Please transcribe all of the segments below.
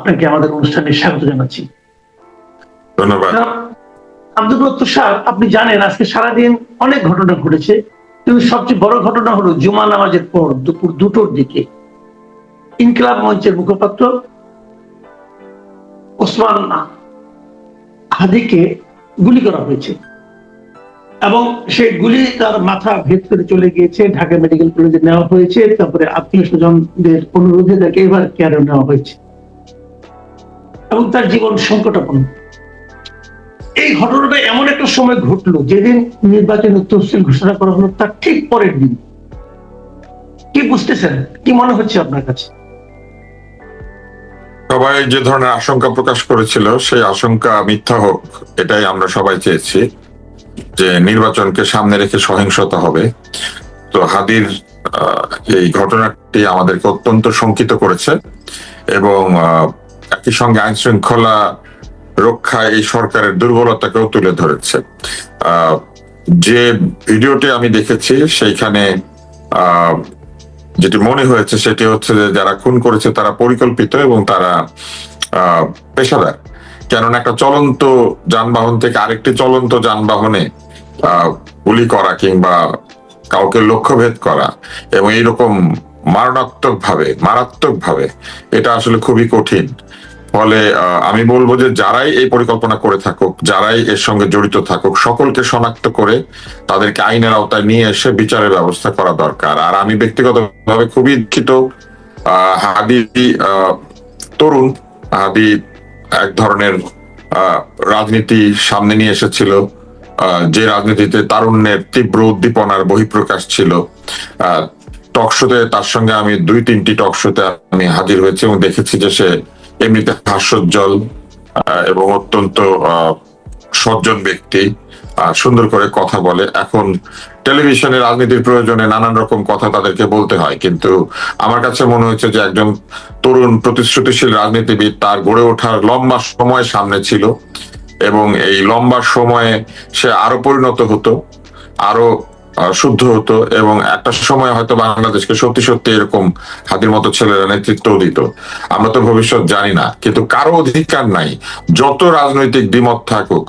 আপনাকে আমাদের অনুষ্ঠানে স্বাগত জানাচ্ছি। ধন্যবাদ। আব্দুল সাহেব আপনি জানেন আজকে সারাদিন অনেক ঘটনা ঘটেছে কিন্তু সবচেয়ে বড় ঘটনা হলো জুমা নামাজের পর দুপুর দুটোর দিকে। ইনকিলাব মঞ্চের মুখপাত্র ওসমান হাদিকে গুলি করা হয়েছে এবং সে গুলি তার মাথা ভেদ করে চলে গিয়েছে ঢাকা মেডিকেল কলেজে নেওয়া হয়েছে তারপরে আত্মীয় স্বজনদের অনুরোধে তাকে এবার কেয়ারে নেওয়া হয়েছে। এবং তার জীবন সংকটাপন্ন। এই ঘটনাটা এমন একটা সময় ঘটলো, যেদিন নির্বাচনের তফসিল ঘোষণা করা হলো, তার ঠিক পরের দিন। কি বুঝতেছেন? কি মনে হচ্ছে আপনার কাছে? সবাই যে ধরনের আশঙ্কা প্রকাশ করেছিল, সেই আশঙ্কা মিথ্যা হোক, এটাই আমরা সবাই চেয়েছি যে নির্বাচনকে সামনে রেখে সহিংসতা হবে। তো হাদির এই ঘটনাটি আমাদেরকে অত্যন্ত শঙ্কিত করেছে এবং একই সঙ্গে আইন শৃঙ্খলা রক্ষা এই সরকারের দুর্বলতাকেও তুলে ধরেছে। যে ভিডিওটি আমি দেখেছি, সেইখানে যেটি মনে হয়েছে সেটি হচ্ছে যে যারা খুন করেছে তারা পরিকল্পিত এবং তারা পেশাদার। কেননা একটা চলন্ত যানবাহন থেকে আরেকটি চলন্ত যানবাহনে গুলি করা কিংবা কাউকে লক্ষ্যভেদ করা এবং এইরকম মারণাত্মক ভাবে মারাত্মক ভাবে এটা আসলে খুবই কঠিন। ফলে আমি বলব যে যারাই এই পরিকল্পনা করে থাকুক, যারাই এর সঙ্গে জড়িত থাকুক, সকলকে শনাক্ত করে তাদেরকে আইনের আওতায় নিয়ে এসে বিচারের ব্যবস্থা করা দরকার। আর আমি ব্যক্তিগতভাবে খুবই দুঃখিত হাদি তরুণ, হাদি এক ধরনের রাজনীতি সামনে নিয়ে এসেছিল যে রাজনীতিতে তারুণ্যের তীব্র উদ্দীপনার বহিঃপ্রকাশ ছিল টক শোতে তার সঙ্গে আমি দুই, তিনটি টক শোতে আমি হাজির হয়েছি এবং দেখেছি যে সে এমনিতে হাস্যোজ্জ্বল এবং অত্যন্ত সজ্জন ব্যক্তি সুন্দর করে কথা বলে। এখন টেলিভিশনে রাজনীতির প্রয়োজনে নানান রকম কথা তাদেরকে বলতে হয়, কিন্তু আমার কাছে মনে হয়েছে যে একজন তরুণ প্রতিশ্রুতিশীল রাজনীতিবিদ, তার গড়ে ওঠার লম্বা সময় সামনে ছিল এবং এই লম্বা সময়ে সে আরও পরিণত হতো, আরও শুদ্ধ হতো এবং একটা সময় হয়তো বাংলাদেশকে সত্যি সত্যি এরকম হাতির মতো ছেলেরা নেতৃত্ব দিত। আমরা তো ভবিষ্যৎ জানি না, কিন্তু কারও অধিকার নাই। যত রাজনৈতিক দ্বিমত থাকুক,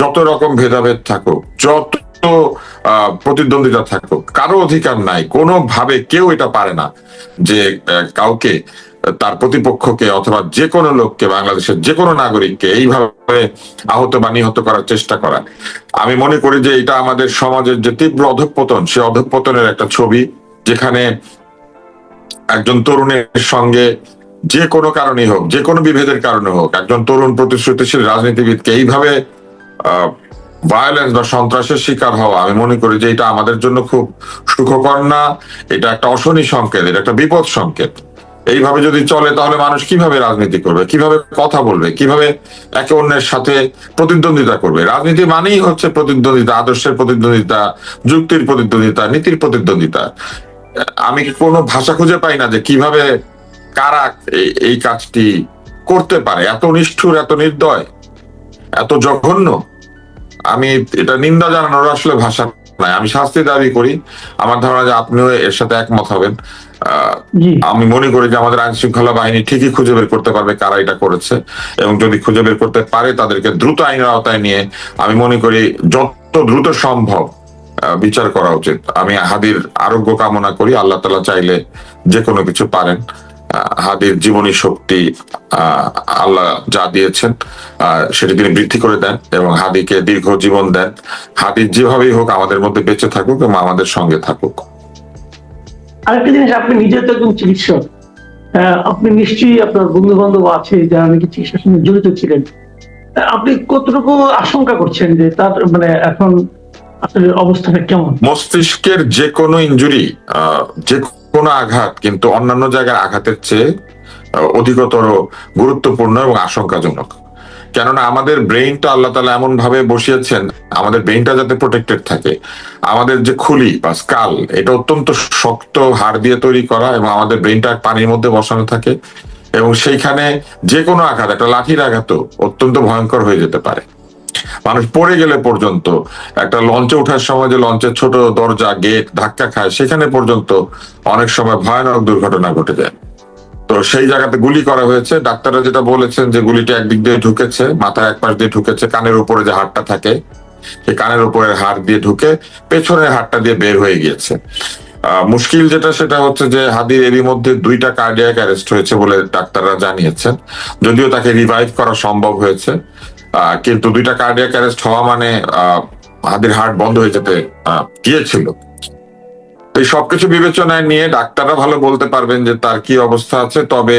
যত রকম ভেদাভেদ থাকুক, যত প্রতিদ্বন্দ্বিতা থাকুক, কারও অধিকার নাই। কোনোভাবে কেউ এটা পারে না যে কাউকে তার প্রতিপক্ষকে অথবা যে কোনো লোককে, বাংলাদেশের যে কোনো নাগরিককে এইভাবে আহত বা নিহত করার চেষ্টা করা। আমি মনে করি যে এটা আমাদের সমাজের যে তীব্র অধঃপতন, সে অধঃপতনের একটা ছবি যেখানে একজন তরুণের সঙ্গে যে কোনো কারণেই হোক, যে কোনো বিভেদের কারণে হোক, একজন তরুণ প্রতিশ্রুতিশীল রাজনীতিবিদকে এইভাবে ভায়োলেন্স বা সন্ত্রাসের শিকার হওয়া, আমি মনে করি যে এটা আমাদের জন্য খুব সুখকর না। এটা একটা অশনি সংকেত, এটা একটা বিপদ সংকেত। এইভাবে যদি চলে, তাহলে মানুষ কীভাবে রাজনীতি করবে? কীভাবে কথা বলবে? কীভাবে একে অন্যের সাথে প্রতিদ্বন্দ্বিতা করবে? রাজনীতি মানেই হচ্ছে প্রতিদ্বন্দ্বিতা, আদর্শের প্রতিদ্বন্দ্বিতা, যুক্তির প্রতিদ্বন্দ্বিতা, নীতির প্রতিদ্বন্দ্বিতা। আমি কোনো ভাষা খুঁজে পাই না যে কীভাবে কারা এই- কাজটি করতে পারে? এত নিষ্ঠুর, এত নির্দয়, এত জঘন্য। আমি এটা নিন্দা জানানোর আসলে ভাষা নাই আমি শাস্তি দাবি করি। আমার ধারণা যে আপনিও এর সাথে একমত হবেন। আমি মনে করি যে আমাদের আইন শৃঙ্খলা বাহিনী ঠিকই খুঁজে বের করতে পারবে কারা এটা করেছে। এবং যদি খুঁজে বের করতে পারে, তাদেরকে দ্রুত আইনের আওতায় নিয়ে আমি মনে করি যত দ্রুত সম্ভব বিচার করা উচিত। আমি হাদির আরোগ্য কামনা করি, আল্লাহ তালা চাইলে যে কোনো কিছু পারেন। হাদির জীবনী শক্তি আল্লাহ যা দিয়েছেন সেটি তিনি বৃদ্ধি করে দেন এবং হাদিকে দীর্ঘ জীবন দেন। হাদির যেভাবেই হোক আমাদের মধ্যে বেঁচে থাকুক এবং আমাদের সঙ্গে থাকুক। আরেকটা জিনিস, আপনি নিজে তো একজন চিকিৎসক। আপনি নিশ্চয়ই আপনার বন্ধু বান্ধব আছে যারা নাকি চিকিৎসার সঙ্গে জড়িত ছিলেন। আপনি কতটুকু আশঙ্কা করছেন যে তার মানে এখন আপনার অবস্থাটা কেমন? মস্তিষ্কের যে কোনো ইঞ্জুরি যে কোনো আঘাত, কিন্তু অন্যান্য জায়গায় আঘাতের চেয়ে অধিকতর গুরুত্বপূর্ণ এবং আশঙ্কাজনক। কেননা আমাদের ব্রেইনটা আল্লাহ তালা এমন ভাবে বসিয়েছেন, আমাদের ব্রেইনটা যাতে প্রোটেক্টেড থাকে। আমাদের যে খুলি বা স্কাল এটা অত্যন্ত শক্ত হাড় দিয়ে তৈরি করা এবং আমাদের ব্রেইনটা পানির মধ্যে বসানো থাকে এবং সেইখানে যে কোনো আঘাত, একটা লাঠির আঘাতও অত্যন্ত ভয়ঙ্কর হয়ে যেতে পারে। মানুষ পড়ে গেলে পর্যন্ত, একটা লঞ্চে ওঠার সময় যে লঞ্চের ছোট দরজা গেট ধাক্কা খায়, সেখানে পর্যন্ত অনেক সময় ভয়ানক দুর্ঘটনা ঘটে যায়। তো সেই জায়গাতে গুলি করা হয়েছে। ডাক্তাররা যেটা বলেছেন যে গুলিটা একদিক দিয়ে ঢুকেছে মাথার এক পাশ দিয়ে ঢুকেছে, কানের উপরে যে হাড়টা থাকে, সেই কানের উপরের হাড় দিয়ে ঢুকে পেছনের হাড়টা দিয়ে বের হয়ে গিয়েছে। মুশকিল যেটা সেটা হচ্ছে যে হাদির এরই মধ্যে দুইটা কার্ডিয়াক অ্যারেস্ট হয়েছে বলে ডাক্তাররা জানিয়েছেন। যদিও তাকে রিভাইভ করা সম্ভব হয়েছে। কিন্তু দুইটা কার্ডিয়াক অ্যারেস্ট হওয়া মানে হাদির হার্ট বন্ধ হয়ে যেতে গিয়েছিল। এই সবকিছু বিবেচনায় নিয়ে ডাক্তাররা ভালো বলতে পারবেন যে তার কি অবস্থা আছে। তবে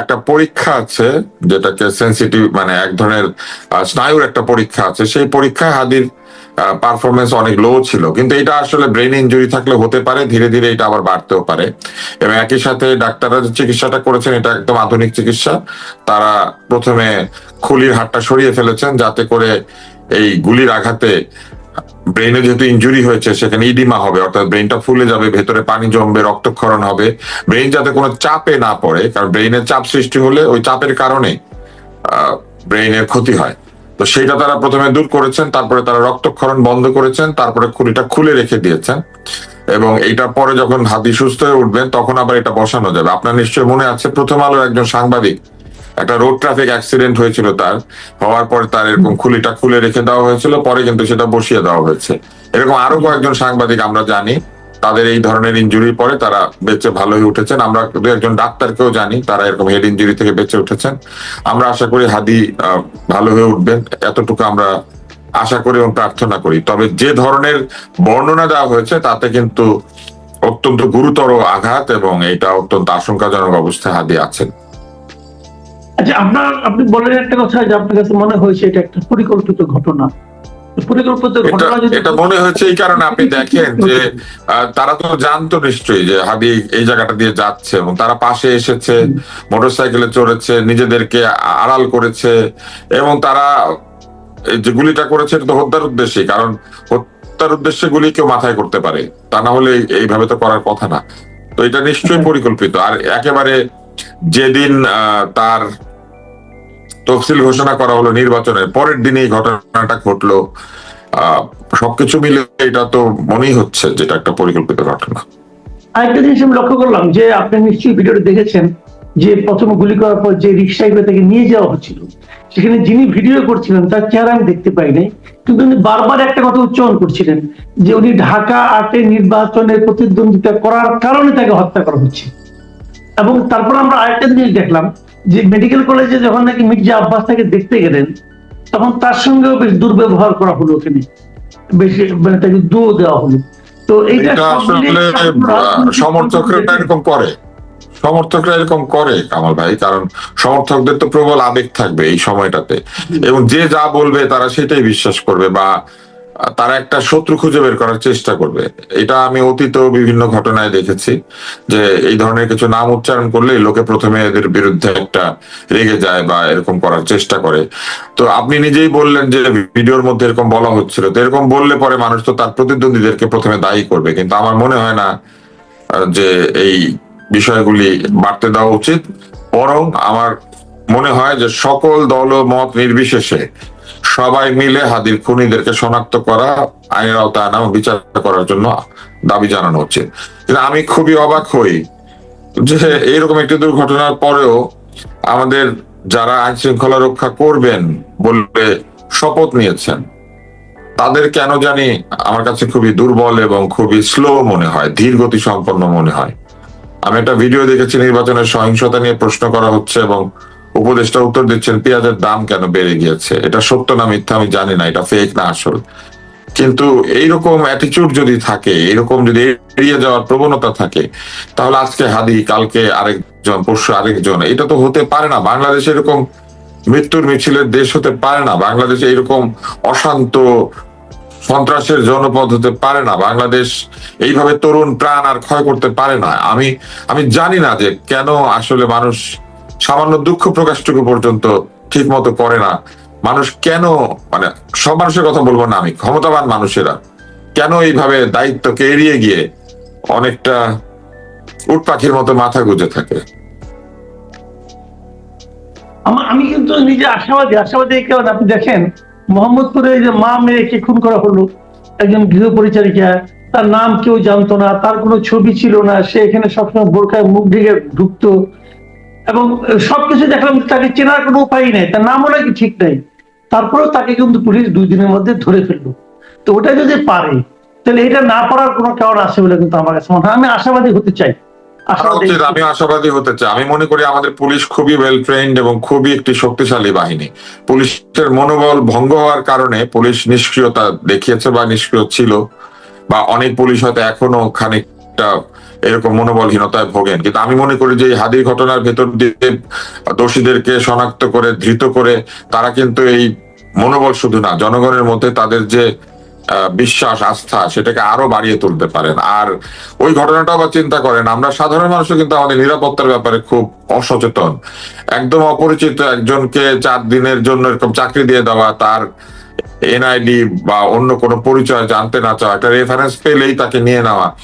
একটা পরীক্ষা আছে যেটাকে সেন্সিটিভ মানে এক ধরনের স্নায়ুর একটা পরীক্ষা আছে। সেই পরীক্ষায় হাদির পারফরমেন্স অনেক লো ছিল। কিন্তু এটা আসলে ব্রেন ইনজুরি থাকলে হতে পারে, ধীরে ধীরে এটা আবার বাড়তেও পারে। এবং একই সাথে ডাক্তাররা যে চিকিৎসাটা করেছেন, এটা একদম আধুনিক চিকিৎসা। তারা প্রথমে খুলির হাড়টা সরিয়ে ফেলেছেন যাতে করে এই গুলির আঘাতে ব্রেনে যেহেতু ইনজুরি হয়েছে, সেখানে ইডিমা হবে, অর্থাৎ ব্রেনটা ফুলে যাবে, ভেতরে পানি জমবে, রক্তক্ষরণ হবে। ব্রেন যাতে কোনো চাপে না পড়ে, কারণ ব্রেনের চাপ সৃষ্টি হলে ওই চাপের কারণে ব্রেনের ক্ষতি হয়। তো সেটা তারা প্রথমে দূর করেছেন, তারপরে তারা রক্তক্ষরণ বন্ধ করেছেন, তারপরে খুলিটা খুলে রেখে দিয়েছেন। এবং এইটার পরে যখন হাতি সুস্থ হয়ে উঠবেন, তখন আবার এটা বসানো যাবে। আপনার নিশ্চয়ই মনে আছে, প্রথম আলোর একজন সাংবাদিক একটা রোড ট্রাফিক অ্যাক্সিডেন্ট হয়েছিল তার, হওয়ার পরে তার এরকম খুলিটা খুলে রেখে দেওয়া হয়েছিল, পরে কিন্তু সেটা বসিয়ে দেওয়া হয়েছে। এরকম আরও কয়েকজন সাংবাদিক আমরা জানি, তাদের এই ধরনের ইনজুরির পরে তারা বেঁচে ভালো হয়ে উঠেছেন। আমরা দু একজন ডাক্তারকেও জানি, তারা এরকম হেড ইঞ্জুরি থেকে বেঁচে উঠেছেন। আমরা আশা করি হাদি ভালো হয়ে উঠবেন, এতটুকু আমরা আশা করি এবং প্রার্থনা করি। তবে যে ধরনের বর্ণনা দেওয়া হয়েছে, তাতে কিন্তু অত্যন্ত গুরুতর আঘাত এবং এটা অত্যন্ত আশঙ্কাজনক অবস্থায় হাদি আছেন। আচ্ছা আপনার আপনি বলেন একটা কথা যে আপনার কাছে মনে হয়েছে এটা একটা পরিকল্পিত ঘটনা। এটা মনে হয়েছে এই কারণে আপনি দেখেন যে তারা তো জানতো নিশ্চয়ই যে হাদি এই জায়গাটা দিয়ে যাচ্ছে এবং তারা পাশে এসেছে মোটরসাইকেলে চড়েছে নিজেদেরকে আড়াল করেছে এবং তারা এই যে গুলিটা করেছে এটা তো হত্যার উদ্দেশ্যে কারণ হত্যার উদ্দেশ্যে গুলি কেউ মাথায় করতে পারে। তা না হলে এইভাবে তো করার কথা না। তো এটা নিশ্চয়ই পরিকল্পিত। আর একেবারে যেদিন আহ, তার তফসিল ঘোষণা করা হলো নির্বাচনের পরের দিনে এই ঘটনাটা ঘটলো। সবকিছু মিলে এটা তো মনেই হচ্ছে যেটা একটা পরিকল্পিত ঘটনা। আরেকটা জিনিস আমি লক্ষ্য করলাম যে আপনি নিশ্চয়ই ভিডিওটা দেখেছেন যে প্রথম গুলি করার পর যে রিক্সায় করে তাকে নিয়ে যাওয়া হচ্ছিল, সেখানে যিনি ভিডিও করছিলেন তার চেহারা আমি দেখতে পাই নাই, কিন্তু উনি বারবার একটা কথা উচ্চারণ করছিলেন যে উনি ঢাকা আটে নির্বাচনের প্রতিদ্বন্দ্বিতা করার কারণে তাকে হত্যা করা হচ্ছে। এবং তারপর আমরা আরেকটা জিনিস দেখলাম যে মেডিকেল কলেজে যখন নাকি মির্জা আব্বাস তাকে দেখতে গেলেন তখন তার সঙ্গেও বেশ দুর্ব্যবহার করা হলো ওখানে। বেশি মানে তাকে দুও দেওয়া হলো। তো এইটা সমর্থকরা এরকম করে। সমর্থকরা এরকম করে কামাল ভাই কারণ সমর্থকদের তো প্রবল আবেগ থাকবে এই সময়টাতে। এবং যে যা বলবে তারা সেটাই বিশ্বাস করবে বা তারা একটা শত্রু খুঁজে বের করার চেষ্টা করবে। এটা আমি অতীত বিভিন্ন ঘটনায় দেখেছি যে এই ধরনের কিছু নাম উচ্চারণ করলে লোকে প্রথমে এদের বিরুদ্ধে একটা রেগে যায় বা এরকম করার চেষ্টা করে। তো আপনি নিজেই বললেন যে ভিডিওর মধ্যে এরকম বলা হচ্ছিল। তো এরকম বললে পরে মানুষ তো তার প্রতিদ্বন্দ্বীদেরকে প্রথমে দায়ী করবে। কিন্তু আমার মনে হয় না যে এই বিষয়গুলি বাড়তে দেওয়া উচিত। বরং আমার মনে হয় যে সকল দল ও মত নির্বিশেষে সবাই মিলে হাদির খুনিদেরকে শনাক্ত করা, আইনের আওতায় আনা বিচার করার জন্য দাবি জানানো কিন্তু আমি খুবই অবাক হই যে এইরকম একটি দুর্ঘটনার পরেও আমাদের যারা আইন শৃঙ্খলা রক্ষা করবেন বলবে শপথ নিয়েছেন, তাদের কেন জানি আমার কাছে খুবই দুর্বল এবং খুবই স্লো মনে হয় ধীর গতি সম্পন্ন মনে হয়। আমি একটা ভিডিও দেখেছি, নির্বাচনের সহিংসতা নিয়ে প্রশ্ন করা হচ্ছে এবং উপদেষ্টা উত্তর দিচ্ছেন, পেঁয়াজের দাম কেন বেড়ে গিয়েছে? এটা সত্য না মিথ্যা আমি জানি না, এটা ফেক না আসল। কিন্তু এইরকম অ্যাটিচিউড যদি থাকে এরকম যদি এড়িয়ে যাওয়ার প্রবণতা থাকে, তাহলে আজকে হাদি, কালকে আরেকজন, পরশু আরেকজন, এটা তো হতে পারে না। বাংলাদেশ এরকম মৃত্যুর মিছিলের দেশ হতে পারে না। বাংলাদেশে এরকম অশান্ত সন্ত্রাসের জনপদ হতে পারে না। বাংলাদেশ এইভাবে তরুণ প্রাণ আর ক্ষয় করতে পারে না। আমি আমি জানি না যে কেন আসলে মানুষ সামান্য দুঃখ প্রকাশটুকু পর্যন্ত ঠিক মতো করে না। মানুষ কেন মানে সব মানুষের কথা বলব না আমি, ক্ষমতাবান মানুষেরা, কেন এইভাবে দায়িত্বকে এড়িয়ে গিয়ে অনেকটা উট পাখির মতো মাথা গুজে থাকে? আমি কিন্তু নিজে আশাবাদী আশাবাদী কারণে আপনি দেখেন, মোহাম্মদপুরে যে মা মেয়েকে খুন করা হলো, একজন গৃহ পরিচারিকা তার নাম কেউ জানতো না, তার কোনো ছবি ছিল না, সে এখানে সবসময় বোরখায় মুখ ঢেকে ঢুকতো এবং সবকিছু দেখলাম তাকে চেনার কোনো উপায় নেই। তার নামও নাকি ঠিক নাই। তারপরেও তাকে কিন্তু পুলিশ দুই দিনের মধ্যে ধরে ফেলল। তো ওটা যদি পারে তাহলে এটা না পারার কোনো কারণ আছে বলে কিন্তু আমার কাছে মনে হয়। আমি আশাবাদী হতে চাই। উচিত আমি আশাবাদী হতে চাই। আমি মনে করি আমাদের পুলিশ খুবই ওয়েল ট্রেন্ড এবং খুবই একটি শক্তিশালী বাহিনী। পুলিশের মনোবল ভঙ্গ হওয়ার কারণে পুলিশ নিষ্ক্রিয়তা দেখিয়েছে বা নিষ্ক্রিয় ছিল বা অনেক পুলিশ হয়তো এখনও খানিকটা এরকম মনোবলহীনতায় ভোগেন। কিন্তু আমি মনে করি যে এই হাদির ঘটনার ভেতর দিয়ে দোষীদেরকে শনাক্ত করে ধৃত করে তারা কিন্তু এই মনোবল শুধু না জনগণের মধ্যে তাদের যে আহ, বিশ্বাস আস্থা সেটাকে আরও বাড়িয়ে তুলতে পারেন। আর ওই ঘটনাটা আবার চিন্তা করেন আমরা সাধারণ মানুষও কিন্তু আমাদের নিরাপত্তার ব্যাপারে খুব অসচেতন। একদম অপরিচিত একজনকে চার দিনের জন্য এরকম চাকরি দিয়ে দেওয়া তার এনআইডি বা অন্য কোনো পরিচয় জানতে না চাওয়া, একটা রেফারেন্স পেলেই তাকে নিয়ে নেওয়া।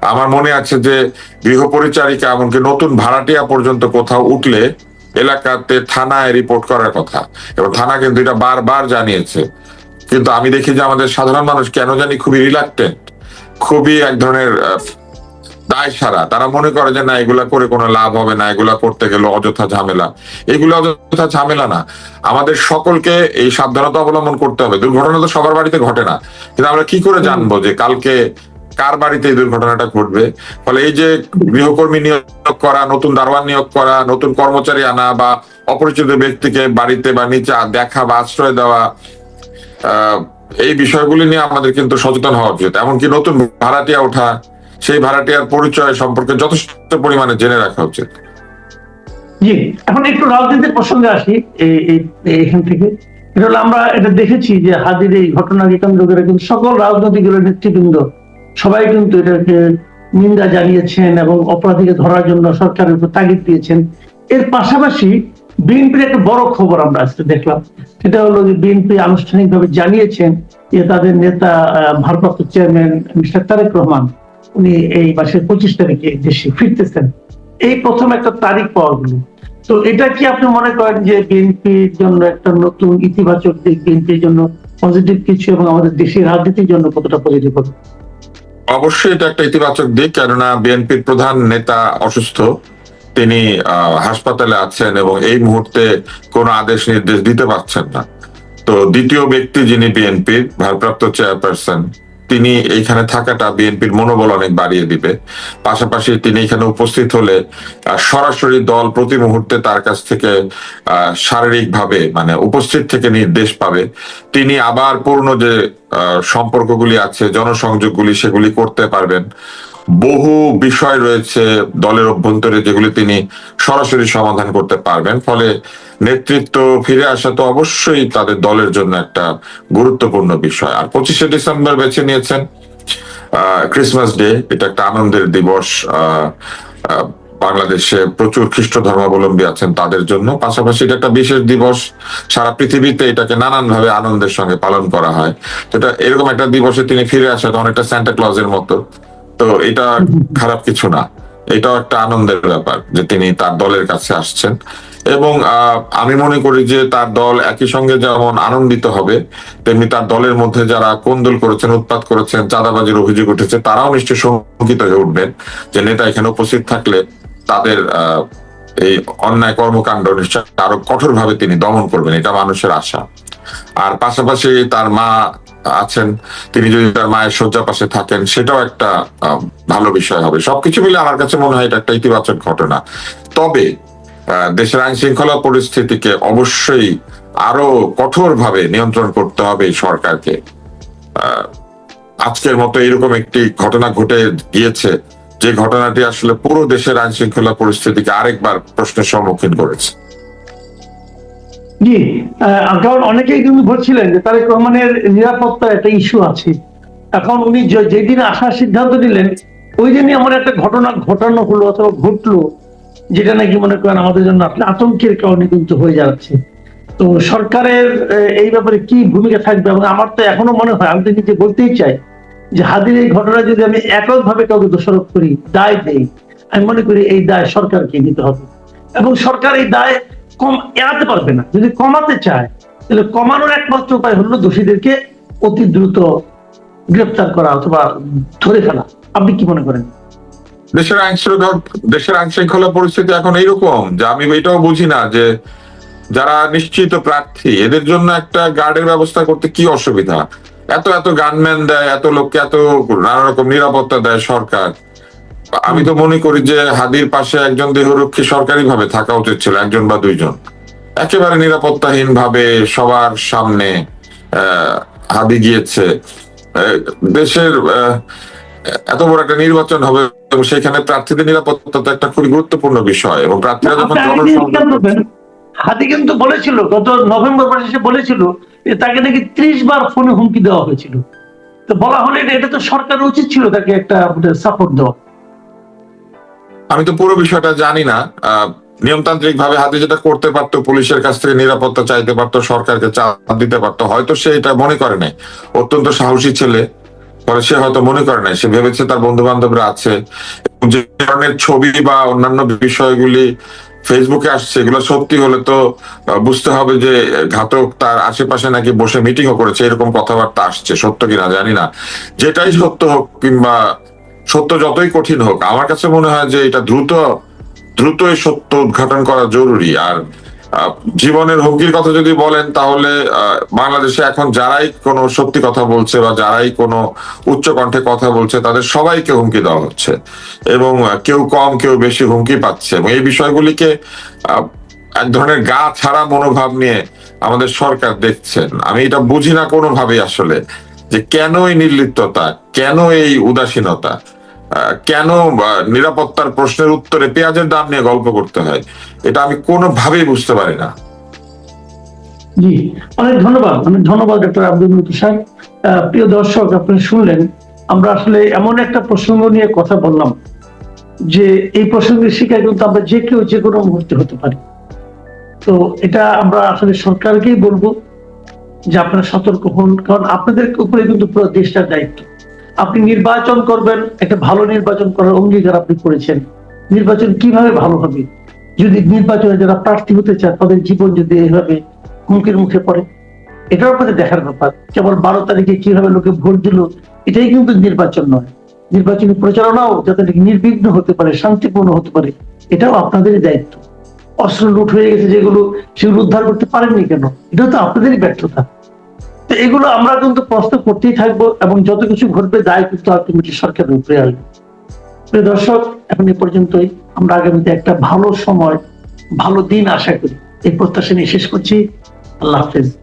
আমার মনে আছে যে গৃহ পরিচারিকা এমনকি নতুন ভাড়াটিয়া পর্যন্ত কোথাও উঠলে এলাকাতে থানায় রিপোর্ট করার কথা। এবং থানা কিন্তু এটা বারবার জানিয়েছে। কিন্তু আমি দেখি যে আমাদের সাধারণ মানুষ কেন জানি খুবই রিলাক্টেন্ট খুবই এক ধরনের দায় সারা। তারা মনে করে যে না, এগুলা করে কোনো লাভ হবে না, এগুলা করতে গেলে অযথা ঝামেলা। এগুলো অযথা ঝামেলা না। আমাদের সকলকে এই সাবধানতা অবলম্বন করতে হবে। দুর্ঘটনা তো সবার বাড়িতে ঘটে না। কিন্তু আমরা কি করে জানব যে কালকে কার বাড়িতে এই দুর্ঘটনাটা ঘটবে? ফলে এই যে গৃহকর্মী নিয়োগ করা, নতুন দারোয়ান নিয়োগ করা, নতুন কর্মচারী আনা বা অপরিচিত ব্যক্তিকে বাড়িতে বা নিচে দেখা বা আশ্রয় দেওয়া এই বিষয়গুলি নিয়ে আমাদের কিন্তু সচেতন হওয়া উচিত। এমনকি নতুন ভাড়াটিয়া ওঠা সেই ভাড়াটিয়ার পরিচয় সম্পর্কে যথেষ্ট পরিমাণে জেনে রাখা উচিত। জি, এখন একটু রাজনীতির প্রসঙ্গে আসি, এই- থেকে। এটা হলো আমরা এটা দেখেছি যে হাদির এই ঘটনাকে কেন্দ্র করে কিন্তু সকল রাজনৈতিক দলের নেতৃবৃন্দ সবাই কিন্তু এটাকে নিন্দা জানিয়েছেন এবং অপরাধীকে ধরার জন্য সরকারের উপর তাগিদ দিয়েছেন। এর পাশাপাশি বিএনপির একটা বড় খবর আমরা আজকে দেখলাম। সেটা হলো যে বিএনপি আনুষ্ঠানিকভাবে জানিয়েছেন যে তাদের নেতা ভারপ্রাপ্ত চেয়ারম্যান মিস্টার তারেক রহমান উনি এই মাসের পঁচিশ তারিখে দেশে ফিরতেছেন, এই প্রথম একটা তারিখ পাওয়া গেল। তো এটা কি আপনি মনে করেন যে বিএনপির জন্য একটা নতুন ইতিবাচক দিক, বিএনপির জন্য পজিটিভ কিছু এবং আমাদের দেশের রাজনীতির জন্য কতটা পজিটিভ হবে? অবশ্যই এটা একটা ইতিবাচক দিক, কেননা বিএনপির প্রধান নেতা অসুস্থ। তিনি হাসপাতালে আছেন এবং এই মুহূর্তে কোনো আদেশ নির্দেশ দিতে পারছেন না। তো দ্বিতীয় ব্যক্তি যিনি বিএনপির, ভারপ্রাপ্ত চেয়ারপারসন তিনি এইখানে থাকাটা বিএনপির মনোবল অনেক বাড়িয়ে দিবে। পাশাপাশি তিনি এখানে উপস্থিত হলে সরাসরি দল প্রতি মুহূর্তে তার কাছ থেকে শারীরিক ভাবে মানে উপস্থিত থেকে নির্দেশ পাবে। তিনি আবার পূর্ণ যে সম্পর্কগুলি আছে, জনসংযোগগুলি সেগুলি করতে পারবেন। বহু বিষয় রয়েছে দলের অভ্যন্তরে যেগুলি তিনি সরাসরি সমাধান করতে পারবেন। ফলে নেতৃত্ব ফিরে আসা তো অবশ্যই তাদের দলের জন্য একটা গুরুত্বপূর্ণ বিষয়। আর পঁচিশে ডিসেম্বর বেছে নিয়েছেন ক্রিসমাস ডে এটা একটা আনন্দের দিবস। বাংলাদেশে প্রচুর খ্রিস্ট ধর্মাবলম্বী আছেন তাদের জন্য। পাশাপাশি এটা একটা বিশেষ দিবস। সারা পৃথিবীতে এটাকে নানান ভাবে আনন্দের সঙ্গে পালন করা হয়। তো এটা এরকম একটা দিবসে তিনি ফিরে আসা অনেকটা স্যান্টা ক্লজের মতো। তো এটা খারাপ কিছু না। এটাও একটা আনন্দের ব্যাপার যে তিনি তার দলের কাছে আসছেন। এবং আমি মনে করি যে তার দল একই সঙ্গে যেমন আনন্দিত হবে তেমনি তার দলের মধ্যে যারা কোন্দল করেছেন উৎপাত করেছেন চাঁদাবাজির অভিযোগ উঠেছে তারাও নিশ্চয়ই শঙ্কিত হয়ে উঠবেন যে নেতা এখানে উপস্থিত থাকলে তাদের আহ, এই অন্যায় কর্মকাণ্ড নিশ্চয় আরও কঠোরভাবে তিনি দমন করবেন। এটা মানুষের আশা। আর পাশাপাশি তার মা আছেন, তিনি যদি তার মায়ের শয্যা পাশে থাকেন, সেটাও একটা ভালো বিষয় হবে। সবকিছু মিলে আমার কাছে মনে হয় এটা একটা ইতিবাচক ঘটনা। তবে দেশের আইন শৃঙ্খলা পরিস্থিতিকে অবশ্যই আরও কঠোরভাবে নিয়ন্ত্রণ করতে হবে সরকারকে। আজকের মতো এরকম একটি ঘটনা ঘটে গিয়েছে, যে ঘটনাটি আসলে পুরো দেশের আইন শৃঙ্খলা পরিস্থিতিকে আরেকবার প্রশ্নের সম্মুখীন করেছে। জি কারণ অনেকেই কিন্তু বলছিলেন যে তারেক রহমানের নিরাপত্তা একটা ইস্যু আছে। এখন উনি যেদিন আসার সিদ্ধান্ত নিলেন, ওই দিনই আমার একটা ঘটনা ঘটানো হলো অথবা ঘটলো, যেটা নাকি মনে করেন আমাদের জন্য আপনি আতঙ্কের কারণে কিন্তু হয়ে যাচ্ছে। তো সরকারের এই ব্যাপারে কি ভূমিকা থাকবে? এবং আমার তো এখনও মনে হয়, আমি তো নিজে বলতেই চাই যে হাদির এই ঘটনা যদি আমি এককভাবে কাউকে দোষারোপ করি, দায় দেই আমি মনে করি এই দায় সরকারকে নিতে হবে। এবং সরকার এই দায় কম এড়াতে পারবে না। যদি কমাতে চায়, তাহলে কমানোর একমাত্র উপায় হলো দোষীদেরকে অতি দ্রুত গ্রেপ্তার করা অথবা ধরে ফেলা। আপনি কি মনে করেন? দেশের আইন দেশের আইন শৃঙ্খলা পরিস্থিতি এখন এইরকম যে আমি এটাও বুঝি না যে যারা নিশ্চিত প্রার্থী, এদের জন্য একটা গার্ডের ব্যবস্থা করতে কি অসুবিধা? এত এত গানম্যান দেয়, এত লোককে এত নানা রকম নিরাপত্তা দেয় সরকার। আমি তো মনে করি যে হাদির পাশে একজন দেহরক্ষী সরকারি ভাবে থাকা উচিত ছিল একজন বা দুইজন। একেবারে নিরাপত্তাহীন ভাবে সবার সামনে হাদি গিয়েছে। দেশের এত বড় একটা নির্বাচন হবে এবং সেখানে প্রার্থীদের নিরাপত্তা তো একটা খুবই গুরুত্বপূর্ণ বিষয় এবং প্রার্থীরা যখন করবেন, হাদি কিন্তু বলেছিল গত নভেম্বর মাসে সে বলেছিল যে তাকে নাকি ত্রিশ বার ফোনে হুমকি দেওয়া হয়েছিল। তো বলা হলে এটা- এটা তো সরকার উচিত ছিল তাকে একটা সাপোর্ট দেওয়া। আমি তো পুরো বিষয়টা জানি না। নিয়মতান্ত্রিক ভাবে হাতে যেটা করতে পারতো, পুলিশের কাছ থেকে নিরাপত্তা চাইতে পারতো, সরকারকে চাপ দিতে পারতো, হয়তো সে এটা মনে করে নাই। অত্যন্ত সাহসী ছেলে পরে সে হয়তো মনে করে নাই। সে ভেবেছে তার বন্ধু বান্ধবরা আছে যে ধরনের ছবি বা অন্যান্য বিষয়গুলি ফেসবুকে আসছে, এগুলো সত্যি হলে তো বুঝতে হবে যে ঘাতক তার আশেপাশে নাকি বসে মিটিংও করেছে, এরকম কথাবার্তা আসছে। সত্য কিনা জানি না। যেটাই সত্য হোক কিংবা সত্য যতই কঠিন হোক, আমার কাছে মনে হয় যে এটা দ্রুত দ্রুত এই সত্য উদ্ঘাটন করা জরুরি। আর জীবনের হুমকির কথা যদি বলেন, তাহলে বাংলাদেশে এখন যারাই কোনো সত্যি কথা বলছে বা যারাই কোনো উচ্চ কণ্ঠে কথা বলছে, তাদের সবাইকে হুমকি দেওয়া হচ্ছে। এবং কেউ কম, কেউ বেশি হুমকি পাচ্ছে। এবং এই বিষয়গুলিকে এক ধরনের গা ছাড়া মনোভাব নিয়ে আমাদের সরকার দেখছেন। আমি এটা বুঝি না কোনোভাবেই আসলে, যে কেন এই নির্লিপ্ততা, কেন এই উদাসীনতা? কেন নিরাপত্তার প্রশ্নের উত্তরে পেঁয়াজের দাম নিয়ে গল্প করতে হয়? এটা আমি কোনোভাবেই বুঝতে পারি না। জি অনেক ধন্যবাদ। অনেক ধন্যবাদ ডক্টর আব্দুল মুতি সাহেব। আহ, প্রিয় দর্শক আপনারা শুনলেন আমরা আসলে এমন একটা প্রসঙ্গ নিয়ে কথা বললাম যে এই প্রসঙ্গের শিকার কিন্তু আমরা যে কেউ যে কোনো মুহূর্তে হতে পারি। তো এটা আমরা আসলে সরকারকেই বলব যে আপনারা সতর্ক হন কারণ আপনাদের উপরে কিন্তু পুরো দেশটার দায়িত্ব। আপনি নির্বাচন করবেন, একটা ভালো নির্বাচন করার অঙ্গীকার আপনি করেছেন। নির্বাচন কীভাবে ভালো হবে? যদি নির্বাচনে যারা প্রার্থী হতে চায় তাদের জীবন যদি এইভাবে হুমকির মুখে পড়ে, এটাও আমাদের দেখার ব্যাপার। কেবল বারো তারিখে কীভাবে লোকে ভোট দিল, এটাই কিন্তু নির্বাচন নয়। নির্বাচনী প্রচারণাও যাতে নির্বিঘ্ন হতে পারে, শান্তিপূর্ণ হতে পারে, এটাও আপনাদের দায়িত্ব। অস্ত্র লুট হয়ে গেছে যেগুলো, সেগুলো উদ্ধার করতে পারেননি কেন? এটা তো আপনাদেরই ব্যর্থতা। তো এগুলো আমরা কিন্তু প্রশ্ন করতেই থাকব এবং যত কিছু ঘটবে দায় কিন্তু আলটিমেটলি সরকারের উপরে আসবে। প্রিয় দর্শক, এখন এ পর্যন্তই। আমরা আগামীতে একটা ভালো সময়, ভালো দিন আশা করি। এই প্রত্যাশা নিয়ে শেষ করছি। আল্লাহ হাফেজ।